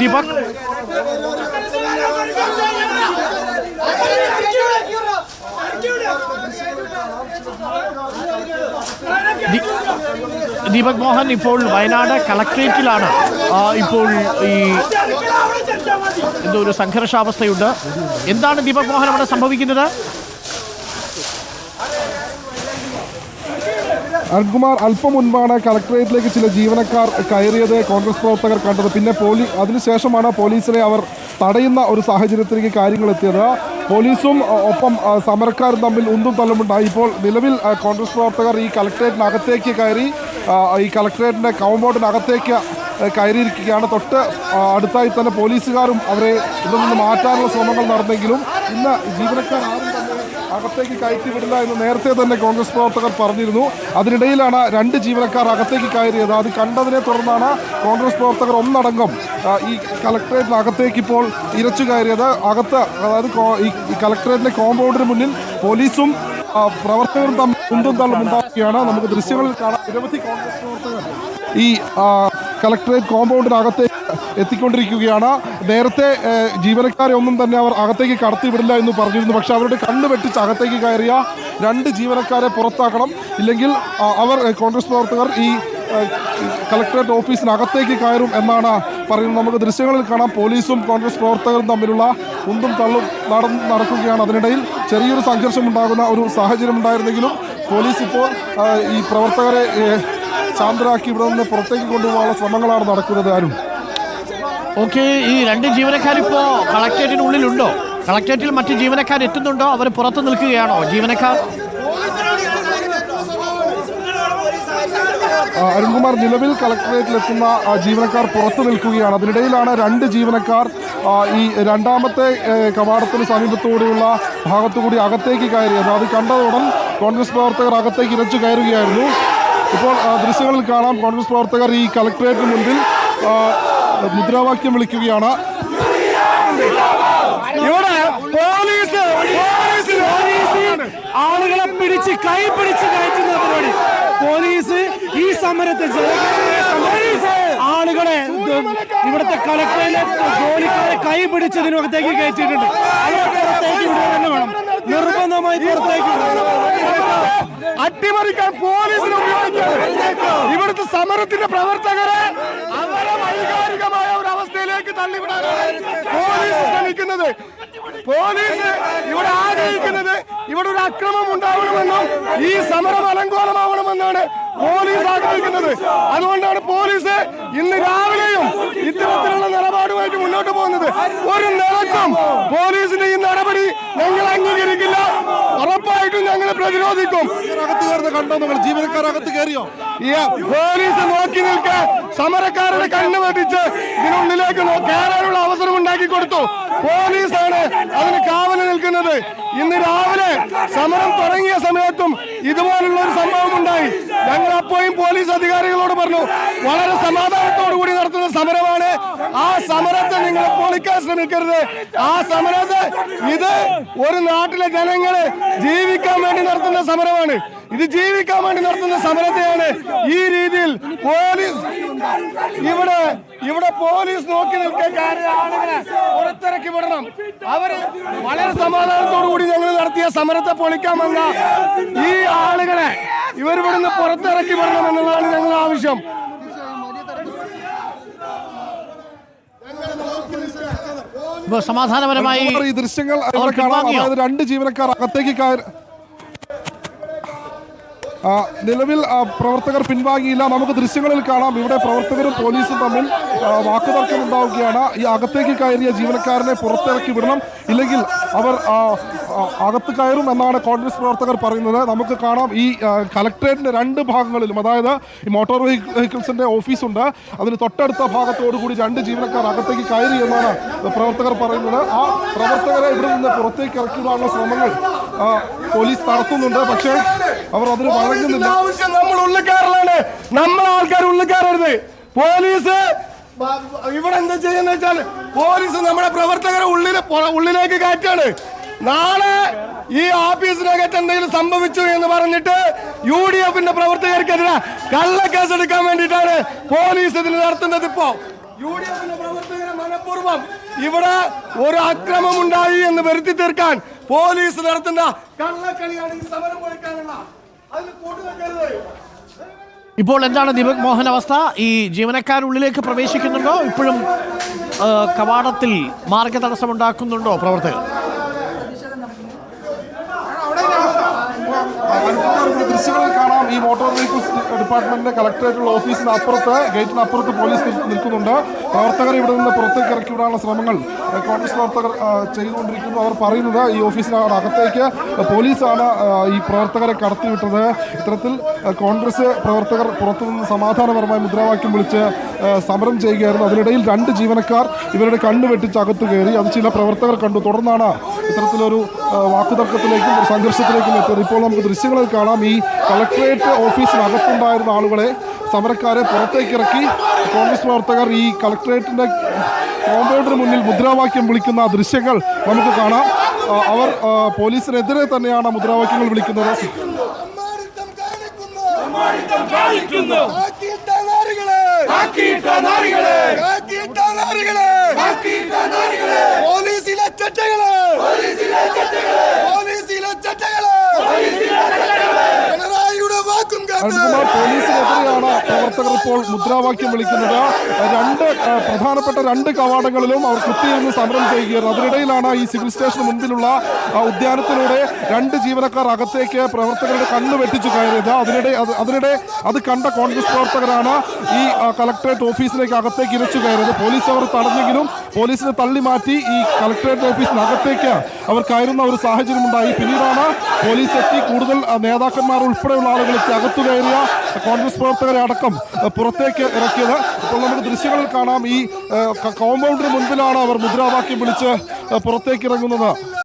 ദീപക്. ദീപക് മോഹൻ ഇപ്പോൾ വയനാട് കളക്ട്രേറ്റിലാണ്. ഇപ്പോൾ ഈ എന്തോ ഒരു സംഘർഷാവസ്ഥയുണ്ട്. എന്താണ് ദീപക് മോഹൻ അവിടെ സംഭവിക്കുന്നത്? അരുൺകുമാർ അല്പം മുൻപാണ് കളക്ടറേറ്റിലേക്ക് ചില ജീവനക്കാർ കയറിയത്. കോൺഗ്രസ് പ്രവർത്തകർ കണ്ടത്. പിന്നെ പോലീ അതിനുശേഷമാണ് പോലീസിനെ അവർ തടയുന്ന ഒരു സാഹചര്യത്തിലേക്ക് കാര്യങ്ങൾ എത്തിയത്. പോലീസും ഒപ്പം സമരക്കാരും തമ്മിൽ ഉന്തും തള്ളുമുണ്ടായി ഇപ്പോൾ നിലവിൽ കോൺഗ്രസ് പ്രവർത്തകർ ഈ കളക്ടറേറ്റിനകത്തേക്ക് കയറി ഈ കളക്ടറേറ്റിന്റെ കൗമ്പൗണ്ടിനകത്തേക്ക് കയറിയിരിക്കുകയാണ്. തൊട്ട് അടുത്തായി തന്നെ പോലീസുകാരും അവരെ ഇതിൽ നിന്ന് മാറ്റാനുള്ള ശ്രമങ്ങൾ നടന്നെങ്കിലും ഇന്ന് ജീവനക്കാർ ആരും അകത്തേക്ക് കയറ്റിവിടില്ല എന്ന് നേരത്തെ തന്നെ കോൺഗ്രസ് പ്രവർത്തകർ പറഞ്ഞിരുന്നു. അതിനിടയിലാണ് രണ്ട് ജീവനക്കാർ അകത്തേക്ക് കയറിയത്. അത് കണ്ടതിനെ തുടർന്നാണ് കോൺഗ്രസ് പ്രവർത്തകർ ഒന്നടങ്കം ഈ ഈ കളക്ടറേറ്റിനകത്തേക്ക് ഇപ്പോൾ ഇരച്ചു കയറിയത്. അകത്ത് അതായത് ഈ കലക്ട്രേറ്റിന്റെ കോമ്പൗണ്ടിന് മുന്നിൽ പോലീസും പ്രവർത്തകരും തമ്മിൽ കുന്തും തള്ളും ഉണ്ടാക്കുകയാണ് നമുക്ക് ദൃശ്യങ്ങളിൽ കാണാം. നിരവധി കോൺഗ്രസ് പ്രവർത്തകർ ഈ കളക്ടറേറ്റ് കോമ്പൗണ്ടിനകത്തേക്ക് എത്തിക്കൊണ്ടിരിക്കുകയാണ്. നേരത്തെ ജീവനക്കാരെ ഒന്നും തന്നെ അവർ അകത്തേക്ക് കടത്തിവിടില്ല എന്ന് പറഞ്ഞിരുന്നു. പക്ഷേ അവരുടെ കണ്ണ് വെട്ടിച്ച് അകത്തേക്ക് കയറിയ രണ്ട് ജീവനക്കാരെ പുറത്താക്കണം. ഇല്ലെങ്കിൽ അവർ കോൺഗ്രസ് പ്രവർത്തകർ ഈ കലക്ടറേറ്റ് കളക്ടറേറ്റ് ഓഫീസിനകത്തേക്ക് കയറും എന്നാണ് പറയുന്നത്. നമുക്ക് ദൃശ്യങ്ങളിൽ കാണാം. പോലീസും കോൺഗ്രസ് പ്രവർത്തകരും തമ്മിലുള്ള ഉന്തും തള്ളും നടന്ന് നടക്കുകയാണ്. അതിനിടയിൽ ചെറിയൊരു സംഘർഷം ഉണ്ടാകുന്ന ഒരു സാഹചര്യം ഉണ്ടായിരുന്നെങ്കിലും പോലീസ് ഇപ്പോൾ ഈ പ്രവർത്തകരെ ശാന്തരാക്കി ഇവിടെ നിന്ന് പുറത്തേക്ക് കൊണ്ടുപോകാനുള്ള ശ്രമങ്ങളാണ് നടക്കുന്നത് ആരും ഓക്കെ ഈ രണ്ട് ജീവനക്കാരിപ്പോ കളക്ടറേറ്റിനുള്ളിലുണ്ടോ കളക്ടറേറ്റിൽ മറ്റ് ജീവനക്കാർ എത്തുന്നുണ്ടോ? അവർ പുറത്ത് നിൽക്കുകയാണോ? ജീവനക്കാർ അരുൺകുമാർ നിലവിൽ കളക്ടറേറ്റിൽ എത്തുന്ന ജീവനക്കാർ പുറത്തു നിൽക്കുകയാണ്. അതിനിടയിലാണ് രണ്ട് ജീവനക്കാർ ഈ രണ്ടാമത്തെ കവാടത്തിന് സമീപത്തോടെയുള്ള ഭാഗത്തുകൂടി അകത്തേക്ക് കയറിയത്. അത് കണ്ടതോടൻ കോൺഗ്രസ് പ്രവർത്തകർ അകത്തേക്ക് ഇരച്ചു കയറുകയായിരുന്നു. ഇപ്പോൾ ദൃശ്യങ്ങളിൽ കാണാം കോൺഗ്രസ് പ്രവർത്തകർ ഈ കളക്ടറേറ്റിന് മുൻപിൽ മുദ്രാവാക്യം വിളിക്കുകയാണ്. ഇവിടെ പോലീസ് ആളുകളെ പിടിച്ച് കൈ പിടിച്ച് കയറ്റുന്ന പരിപാടി. പോലീസ് ഈ സമരത്തെ സമരം- ആളുകളെ ഇവിടുത്തെ കളക്ടറേറ്റ് ജോലിക്കാരെ കൈ പിടിച്ചതിനകത്തേക്ക് കയറ്റിയിട്ടുണ്ട്. അവരെ പുറത്തേക്ക് തന്നെ വേണം. നിർബന്ധമായി പുറത്തേക്ക് അട്ടിമറിക്കാൻ പോലീസിനെ ഉപയോഗിക്കാം. ഇവിടുത്തെ സമരത്തിന്റെ പ്രവർത്തകരെ അവരെ വൈകാരികമായ ഒരു അവസ്ഥയിലേക്ക് തള്ളിവിടാനാണ്. പോലീസ് പോലീസ് ഇവിടെ ആഗ്രഹിക്കുന്നത് ഇവിടെ ഒരു അക്രമം ഉണ്ടാവണമെന്നും ഈ സമരം അലങ്കോലമാവണമെന്നാണ് പോലീസ് ആഗ്രഹിക്കുന്നത്. അതുകൊണ്ടാണ് പോലീസ് ഇന്ന് രാവിലെയും ഇത്തരത്തിലുള്ള നിലപാടുമായിട്ട് മുന്നോട്ട് പോകുന്നത്. ഒരു നിലക്കും പോലീസിന്റെ ഈ നടപടി ഞങ്ങൾ അംഗീകരിക്കില്ല. ഉറപ്പായിട്ടും ഞങ്ങൾ പ്രതിരോധിക്കും. കണ്ടോ നിങ്ങൾ? കയറിയോ? പോലീസ് നോക്കി നിൽക്കാൻ സമരക്കാരുടെ കണ്ണ് വെട്ടിച്ച് ഇതിനുള്ളിലേക്ക് കയറാനുള്ള അവസരം ഉണ്ടാക്കി കൊടുത്തു. പോലീസാണ് അതിന് കാവൽ നിൽക്കുന്നത്. ഇന്ന് രാവിലെ സമരം തുടങ്ങിയ സമയത്തും ഇതുപോലുള്ള ഒരു സംഭവം ഉണ്ടായി ഞങ്ങൾ അപ്പോഴും പോലീസ് അധികാരികളോട് പറഞ്ഞു വളരെ സമാധാനത്തോടു കൂടി നടത്തുന്ന സമരമാണ്. ആ സമരത്തെ നിങ്ങൾ പൊളിക്കാൻ ശ്രമിക്കരുത്. ആ സമരത്തെ ഇത് ഒരു നാട്ടിലെ ജനങ്ങൾ ജീവിക്കാൻ വേണ്ടി നടത്തുന്ന സമരമാണ്. ഇത് ജീവിക്കാൻ വേണ്ടി നടത്തുന്ന സമരത്തെയാണ് ഈ രീതിയിൽ പോലീസ് ഇവിടെ ഇവിടെ പോലീസ് നോക്കി നിൽക്കാൻ ആളുകളെ പുറത്തിറക്കി വിടണം. അവർ വളരെ സമാധാനത്തോടു കൂടി ഞങ്ങൾ നടത്തിയ സമരത്തെ പൊളിക്കാൻ വന്ന ഈ ആളുകളെ ഇവരിവിടുന്ന് പുറത്തിറക്കി വിടണം എന്നുള്ളതാണ് ഞങ്ങളുടെ ആവശ്യം. സമാധാനപരമായി ഈ ദൃശ്യങ്ങൾ രണ്ട് ജീവനക്കാർ അകത്തേക്ക് നിലവിൽ പ്രവർത്തകർ പിൻവാങ്ങിയില്ല. നമുക്ക് ദൃശ്യങ്ങളിൽ കാണാം. ഇവിടെ പ്രവർത്തകരും പോലീസും തമ്മിൽ വാക്കുതർക്കം ഉണ്ടാവുകയാണ്. ഈ അകത്തേക്ക് കയറിയ ജീവനക്കാരനെ പുറത്തിറക്കി വിടണം. ഇല്ലെങ്കിൽ അവർ അകത്ത് കയറും എന്നാണ് കോൺഗ്രസ് പ്രവർത്തകർ പറയുന്നത്. നമുക്ക് കാണാം ഈ ആ, കലക്ട്രേറ്റിന്റെ രണ്ട് ഭാഗങ്ങളിലും അതായത് ഈ മോട്ടോർ വെഹിക്കിൾസിന്റെ ഓഫീസുണ്ട്. അതിന് തൊട്ടടുത്ത ഭാഗത്തോടുകൂടി രണ്ട് ജീവനക്കാർ അകത്തേക്ക് കയറി എന്നാണ് പ്രവർത്തകർ പറയുന്നത്. ആ പ്രവർത്തകരെ ഇവിടെ നിന്ന് പുറത്തേക്ക് ഇറക്കിവിടാനുള്ള ശ്രമങ്ങൾ. പോലീസ് നടത്തുന്നുണ്ട് പക്ഷേ അവർ അതിന് വഴങ്ങുന്നില്ല. ആവശ്യം നമ്മൾ ഉള്ളിക്കാരിലാണ് നമ്മളെ നമ്മൾ ആൾക്കാർ ഉള്ളിക്കാരരുത് പോലീസ് ഇവിടെ എന്താ ചെയ്യുന്ന വെച്ചാൽ പോലീസ് നമ്മുടെ പ്രവർത്തകരെ ഉള്ളിൽ ഉള്ളിലേക്ക് കയറ്റാണ്. നാളെ ഈ ഓഫീസിനകത്ത് എന്തെങ്കിലും സംഭവിച്ചു എന്ന് പറഞ്ഞിട്ട് യു ഡി എഫിന്റെ പ്രവർത്തകർക്കെതിരെ കള്ളക്കേസ് എടുക്കാൻ വേണ്ടിയിട്ടാണ് പോലീസ് ഇതിന് നടത്തുന്നത് ഇപ്പോ. യു ഡി എഫിന്റെ പ്രവർത്തകരെ മനഃപൂർവം ഇവിടെ ഒരു അക്രമം ഉണ്ടായി എന്ന് വരുത്തി തീർക്കാൻ പോലീസ് നടത്തുന്ന കള്ളക്കളിയാണ് ഈ സമരം കൊടുക്കാനുള്ള അതിന് കൂട്ടുനിൽക്കരുത് ഇപ്പോൾ എന്താണ് ദീപക് മോഹൻ അവസ്ഥ? ഈ ജീവനക്കാരുള്ളിലേക്ക് പ്രവേശിക്കുന്നുണ്ടോ? ഇപ്പോഴും കവാടത്തിൽ മാർഗ തടസ്സമുണ്ടാക്കുന്നുണ്ടോ പ്രവർത്തകർ നമുക്ക് ദൃശ്യങ്ങളിൽ കാണാം ഈ മോട്ടോർ വെഹിക്കിൾസ് ഡിപ്പാർട്ട്മെന്റിന്റെ കളക്ടറേറ്റുള്ള ഓഫീസിന് അപ്പുറത്ത് ഗേറ്റിന് അപ്പുറത്ത് പോലീസ് നിൽക്കുന്നുണ്ട്. പ്രവർത്തകർ ഇവിടെ നിന്ന് പുറത്തേക്ക് ഇറക്കി വിടാനുള്ള ശ്രമങ്ങൾ കോൺഗ്രസ് പ്രവർത്തകർ ചെയ്തുകൊണ്ടിരിക്കുന്നു. അവർ പറയുന്നത് ഈ ഓഫീസിനകത്ത് അകത്തേക്ക് പോലീസാണ് ഈ പ്രവർത്തകരെ കടത്തിവിട്ടത്. ഇത്തരത്തിൽ കോൺഗ്രസ് പ്രവർത്തകർ പുറത്തുനിന്ന് സമാധാനപരമായി മുദ്രാവാക്യം വിളിച്ച് സമരം ചെയ്യുകയായിരുന്നു. അതിനിടയിൽ രണ്ട് ജീവനക്കാർ ഇവരുടെ കണ്ണ് വെട്ടിച്ച് അകത്ത് കയറി. അത് ചില പ്രവർത്തകർ കണ്ടു. തുടർന്നാണ് ഇത്തരത്തിലൊരു വാക്കുതർക്കത്തിലേക്കും ഒരു സംഘർഷത്തിലേക്കും എത്തിയത്. ഇപ്പോൾ നമുക്ക് ദൃശ്യങ്ങളിൽ കാണാം ഈ കളക്ട്രേറ്റ് ഓഫീസിനകത്തുണ്ടായിരുന്ന ആളുകളെ സമരക്കാരെ പുറത്തേക്ക് ഇറക്കി കോൺഗ്രസ് പ്രവർത്തകർ ഈ കളക്ട്രേറ്റിന്റെ കോമ്പൗണ്ടിന് മുന്നിൽ മുദ്രാവാക്യം വിളിക്കുന്ന ദൃശ്യങ്ങൾ നമുക്ക് കാണാം. അവർ പോലീസിനെതിരെ തന്നെയാണ് മുദ്രാവാക്യങ്ങൾ വിളിക്കുന്നത്. പോലീസിലെ ചട്ടകളെ. പോലീസിലെ ചട്ടകളെ പോലീസിലെ ചട്ടകളെ പിണറായിയുടെ വാക്കും കേട്ട് അരുൺകുമാർ പോലീസിനെതിരെയാണ് പ്രവർത്തകർ ഇപ്പോൾ മുദ്രാവാക്യം വിളിക്കുന്നത്. രണ്ട് പ്രധാനപ്പെട്ട രണ്ട് കവാടങ്ങളിലും അവർ കുത്തിയിരുന്ന് സമരം ചെയ്യുകയായിരുന്നു അതിനിടയിലാണ് ഈ സിവിൽ സ്റ്റേഷന് മുൻപിലുള്ള ഉദ്യാനത്തിലൂടെ രണ്ട് ജീവനക്കാർ അകത്തേക്ക് പ്രവർത്തകരുടെ കണ്ണ് വെട്ടിച്ചു കയറിയത്. അതിനിടെ അത് അതിനിടെ അത് കണ്ട കോൺഗ്രസ് പ്രവർത്തകരാണ് ഈ കളക്ടറേറ്റ് ഓഫീസിലേക്ക് അകത്തേക്ക് ഇരച്ചു കയറിയത്. പോലീസ് അവർ തടഞ്ഞെങ്കിലും പോലീസിനെ തള്ളി മാറ്റി ഈ കളക്ടറേറ്റ് ഓഫീസിനകത്തേക്ക് അവർ കയറുന്ന ഒരു സാഹചര്യം ഉണ്ടായി. പിന്നീടാണ് പോലീസ് എത്തി കൂടുതൽ നേതാക്കന്മാർ ഉൾപ്പെടെയുള്ള ആളുകൾ അകത്തു കയറിയ കോൺഗ്രസ് പ്രവർത്തകരെ അടക്കം ആ, പുറത്തേക്ക് ഇറക്കിയത്. ഇപ്പോൾ നമുക്ക് ദൃശ്യങ്ങളിൽ കാണാം ഈ കോമ്പൗണ്ടിന് മുൻപിലാണ് അവർ മുദ്രാവാക്യം വിളിച്ച് പുറത്തേക്ക് ഇറങ്ങുന്നത്.